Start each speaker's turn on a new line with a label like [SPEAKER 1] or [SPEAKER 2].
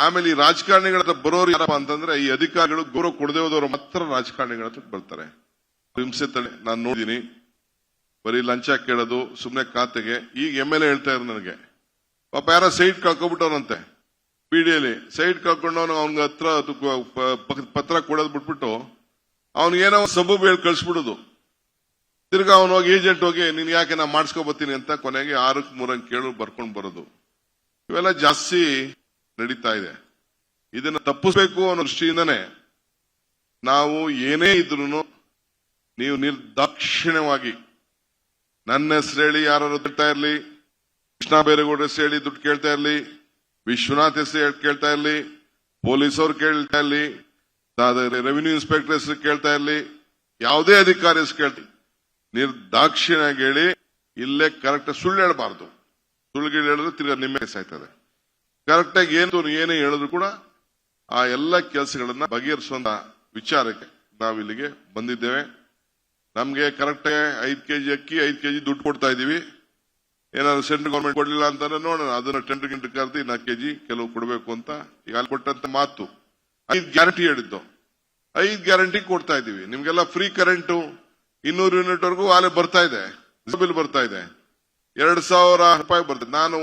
[SPEAKER 1] ಆಮೇಲೆ ಈ ರಾಜಕಾರಣಿಗಳ ಹತ್ರ ಬರೋರು ಯಾರಪ್ಪ ಅಂತಂದ್ರೆ ಈ ಅಧಿಕಾರಿಗಳು ಗೌರವ ಕೊಡದೆ ಹೋದವರು ಮಾತ್ರ ರಾಜಕಾರಣಿಗಳ ಬರ್ತಾರೆ. ಹಿಂಸೆ ತಡೆ, ನಾನು ನೋಡಿದೀನಿ. ಬರೀ ಲಂಚ ಕೇಳೋದು ಸುಮ್ಮನೆ ಖಾತೆಗೆ. ಈಗ ಎಂ ಎಲ್ ಎ ಹೇಳ್ತಾ ಇದ್ರು ನನಗೆ. ಪಾಪ ಯಾರ ಸೈಟ್ ಕಳ್ಕೊಬಿಟ್ಟವ್ರಂತೆ ಪಿಡಿಯಲ್ಲಿ ಸೈಟ್ ಕಳ್ಕೊಂಡವನು ಅವನ ಹತ್ರ ಪತ್ರ ಕೊಡೋದು ಬಿಟ್ಬಿಟ್ಟು ಅವನಿಗೇನೋ ಸಬೂಬ್ ಹೇಳಿ ಕಳಿಸ್ಬಿಡೋದು. ತಿರ್ಗಾ ಅವನು ಹೋಗಿ ಏಜೆಂಟ್ ಹೋಗಿ, ನೀನ್ ಯಾಕೆ ನಾ ಮಾಡಿಸ್ಕೊಬತ್ತೀನಿ ಅಂತ ಕೊನೆಗೆ ಆರಕ್ಕೆ ಮೂರಂಗ್ ಕೇಳು ಬರ್ಕೊಂಡು ಬರೋದು. ಇವೆಲ್ಲ ಜಾಸ್ತಿ ನಡೀತಾ ಇದೆ. ಇದನ್ನ ತಪ್ಪಿಸ್ಬೇಕು ಅನ್ನೋ ದೃಷ್ಟಿಯಿಂದನೇ ನಾವು ಏನೇ ಇದ್ರು ನೀವು ನಿರ್ದಾಕ್ಷಿಣ್ಯವಾಗಿ ನನ್ನ ಹೆಸರು ಹೇಳಿ ಯಾರು ತಿಳ್ತಾ ಇರ್ಲಿ, ಕೃಷ್ಣ ಬೈರೇಗೌಡ ಹೆಸರು ಹೇಳಿ ದುಡ್ಡು ಕೇಳ್ತಾ ಇರ್ಲಿ, ವಿಶ್ವನಾಥ್ ಹೆಸರು ಕೇಳ್ತಾ ಇರ್ಲಿ, ಪೊಲೀಸ್ ಅವ್ರು ಕೇಳ್ತಾ ಇರ್ಲಿ ರೆವಿನ್ಯೂ ಇನ್ಸ್ಪೆಕ್ಟರ್ ಹೆಸರು ಕೇಳ್ತಾ ಇರ್ಲಿ, ಯಾವುದೇ ಅಧಿಕಾರಿ ಹೆಸರು ಕೇಳ್ತಿ ನಿರ್ದಾಕ್ಷಿಣ್ಯಾಗಿ ಹೇಳಿ ಇಲ್ಲೇ ಕರೆಕ್ಟ್ ಸುಳ್ಳು ಹೇಳಬಾರ್ದು. ಸುಳ್ಳುಗಳು ಹೇಳಿದ್ರೆ ತಿರ್ಗಾ ನಿಮ್ಮ ಕರೆಕ್ಟ್ ಆಗಿ ಏನು ಏನೇ ಹೇಳಿದ್ರು ಕೂಡ ಆ ಎಲ್ಲ ಕೆಲಸಗಳನ್ನ ಬಗೆಹರಿಸುವಂತ ವಿಚಾರಕ್ಕೆ ನಾವು ಇಲ್ಲಿಗೆ ಬಂದಿದ್ದೇವೆ. ನಮ್ಗೆ ಕರೆಕ್ಟ್ ಐದು ಕೆಜಿ ಅಕ್ಕಿ, ಐದ್ ಕೆಜಿ ದುಡ್ಡು ಕೊಡ್ತಾ ಇದೀವಿ ಏನಾದ್ರು ಸೆಂಟ್ರಲ್ ಗೌರ್ಮೆಂಟ್ ಕೊಡ್ಲಿಲ್ಲ ಅಂತಾನೆ ನೋಡೋಣ. ಅದನ್ನ ಟೆಂಡರ್ ಗಿಂಟ್ ಕರೆದು ನಾಲ್ಕು ಕೆಜಿ ಕೆಲವು ಕೊಡಬೇಕು ಅಂತ ಈಗ ಕೊಟ್ಟಂತ ಮಾತು. ಐದು ಗ್ಯಾರಂಟಿ ಹೇಳಿದ್ದು. ಐದು ಗ್ಯಾರಂಟಿ ಕೊಡ್ತಾ ಇದೀವಿ ನಿಮ್ಗೆಲ್ಲ ಫ್ರೀ ಕರೆಂಟು ಇನ್ನೂರು ಯೂನಿಟ್ ವರೆಗೂ ಆಲೆ ಬರ್ತಾ ಇದೆ. ಬಿಲ್ ಬರ್ತಾ ಇದೆ. ಎರಡ್ ಸಾವಿರ ರೂಪಾಯಿ ಬರ್ತದೆ ನಾನು